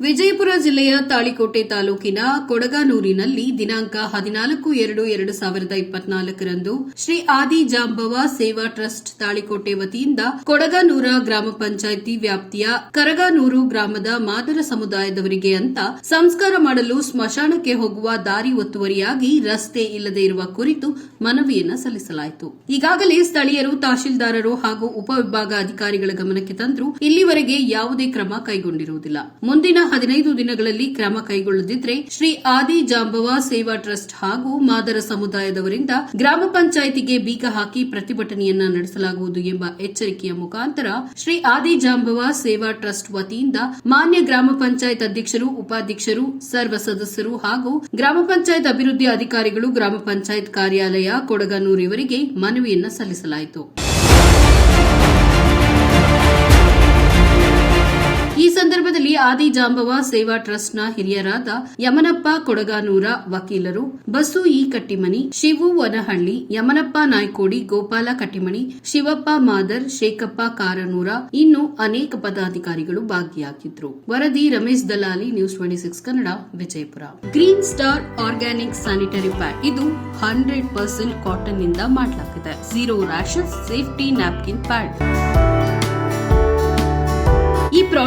ವಿಜಯಪುರ ಜಿಲ್ಲೆಯ ತಾಳಿಕೋಟೆ ತಾಲೂಕಿನ ಕೊಡಗಾನೂರಿನಲ್ಲಿ ದಿನಾಂಕ ಹದಿನಾಲ್ಕು ಎರಡು ಎರಡು ಸಾವಿರದ ಇಪ್ಪತ್ನಾಲ್ಕರಂದು ಶ್ರೀ ಆದಿ ಜಾಂಬವ ಸೇವಾ ಟ್ರಸ್ಟ್ ತಾಳಿಕೋಟೆ ವತಿಯಿಂದ ಕೊಡಗಾನೂರ ಗ್ರಾಮ ಪಂಚಾಯಿತಿ ವ್ಯಾಪ್ತಿಯ ಕರಗಾನೂರು ಗ್ರಾಮದ ಮಾದರ ಸಮುದಾಯದವರಿಗೆ ಅಂತ ಸಂಸ್ಕಾರ ಮಾಡಲು ಸ್ಮಶಾನಕ್ಕೆ ಹೋಗುವ ದಾರಿ ಒತ್ತುವರಿಯಾಗಿ ರಸ್ತೆ ಇಲ್ಲದೆ ಇರುವ ಕುರಿತು ಮನವಿಯನ್ನ ಸಲ್ಲಿಸಲಾಯಿತು. ಈಗಾಗಲೇ ಸ್ಥಳೀಯರು ತಹಶೀಲ್ದಾರರು ಹಾಗೂ ಉಪವಿಭಾಗ ಅಧಿಕಾರಿಗಳ ಗಮನಕ್ಕೆ ತಂದರೂ ಇಲ್ಲಿವರೆಗೆ ಯಾವುದೇ ಕ್ರಮ ಕೈಗೊಂಡಿರುವುದಿಲ್ಲ. ಮುಂದಿನ ಹದಿನೈದು ದಿನಗಳಲ್ಲಿ ಕ್ರಮ ಕೈಗೊಳ್ಳದಿದ್ದರೆ ಶ್ರೀ ಆದಿ ಜಾಂಬವ ಸೇವಾ ಟ್ರಸ್ಟ್ ಹಾಗೂ ಮಾದರ ಸಮುದಾಯದವರಿಂದ ಗ್ರಾಮ ಪಂಚಾಯಿತಿಗೆ ಬೀಗ ಹಾಕಿ ಪ್ರತಿಭಟನೆಯನ್ನ ನಡೆಸಲಾಗುವುದು ಎಂಬ ಎಚ್ಚರಿಕೆಯ ಮುಖಾಂತರ ಶ್ರೀ ಆದಿ ಜಾಂಬವ ಸೇವಾ ಟ್ರಸ್ಟ್ ವತಿಯಿಂದ ಮಾನ್ಯ ಗ್ರಾಮ ಪಂಚಾಯತ್ ಅಧ್ಯಕ್ಷರು, ಉಪಾಧ್ಯಕ್ಷರು, ಸರ್ವ ಸದಸ್ಯರು ಹಾಗೂ ಗ್ರಾಮ ಪಂಚಾಯತ್ ಅಭಿವೃದ್ಧಿ ಅಧಿಕಾರಿಗಳು, ಗ್ರಾಮ ಪಂಚಾಯತ್ ಕಾರ್ಯಾಲಯ ಕೊಡಗನೂರಿವರಿಗೆ ಮನವಿಯನ್ನು ಸಲ್ಲಿಸಲಾಯಿತು. ಸಂದರ್ಭದಲ್ಲಿ ಆದಿ ಜಾಂಬವ ಸೇವಾ ಟ್ರಸ್ಟ್ನ ಹಿರಿಯರಾದ ಯಮನಪ್ಪ ಕೊಡಗಾನೂರ ವಕೀಲರು, ಬಸು ಇ ಕಟ್ಟಿಮನಿ, ಶಿವು ವನಹಳ್ಳಿ, ಯಮನಪ್ಪ ನಾಯ್ಕೋಡಿ, ಗೋಪಾಲ ಕಟ್ಟಿಮಣಿ ಶಿವಪ್ಪ ಮಾದರ್, ಶೇಖಪ್ಪ ಕಾರನೂರ ಇನ್ನು ಅನೇಕ ಪದಾಧಿಕಾರಿಗಳು ಭಾಗಿಯಾಗಿದ್ರು. ವರದಿ Ramesh Dalali, news twenty six Kannada, Vijayapura. Green star organic sanitary pad. ಇದು ಹಂಡ್ರೆಡ್ ಪರ್ಸೆಂಟ್ ಕಾಟನ್ನಿಂದ ಮಾಡಲಾಗಿದೆ. Zero rashes safety napkin pad.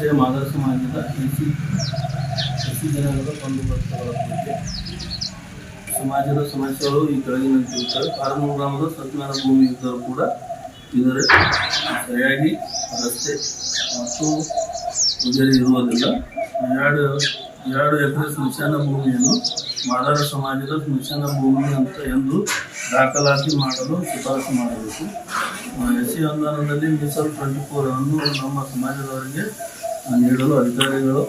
ಅಧಿಕಾರಿಗಳು ಆದರ್ಶ ಮಾಡಿದ ಕೃಷಿ ಎಸಿ ಜನಗಳ ಕಂಡುಬರುತ್ತಗಳ ಬಗ್ಗೆ ಸಮಾಜದ ಸಮಸ್ಯೆಗಳು ಈ ಕೆಳಗಿನಂತೆ ಇರುತ್ತವೆ ಕಾರಮೂರು ಗ್ರಾಮದ ಸತ್ಯನಾರಾಯಣ ಭೂಮಿ ಇದ್ದರೂ ಕೂಡ ಇದರ ಸರಿಯಾಗಿ ರಸ್ತೆ ಮತ್ತು ಇದರಲ್ಲಿ ಇರುವುದಿಲ್ಲ. ಎರಡು ಎರಡು ಎಕರೆ ಸ್ಮಶಾನ ಭೂಮಿಯನ್ನು ಮಾದಾರ ಸಮಾಜದ ಸ್ಮಶಾನ ಭೂಮಿ ಅಂತ ಎಂದು ದಾಖಲಾತಿ ಮಾಡಲು ಶಿಫಾರಸು ಮಾಡಬೇಕು. ಎಸ್ ಸಿ ಅನುದಾನದಲ್ಲಿ ಮೀಸಲು ಟ್ವೆಂಟಿ ಫೋರ್ ಅನ್ನು ನಮ್ಮ ಸಮಾಜದವರಿಗೆ ನೀಡಲು ಅಧಿಕಾರಿಗಳು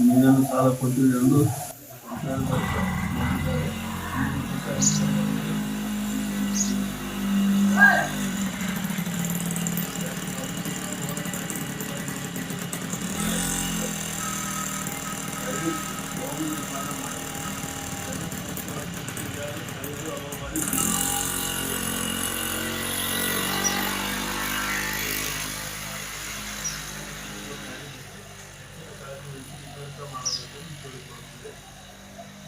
ನೀರನ್ನು ಸಾಲ ಕೊಟ್ಟಿದೆ ಎಂದು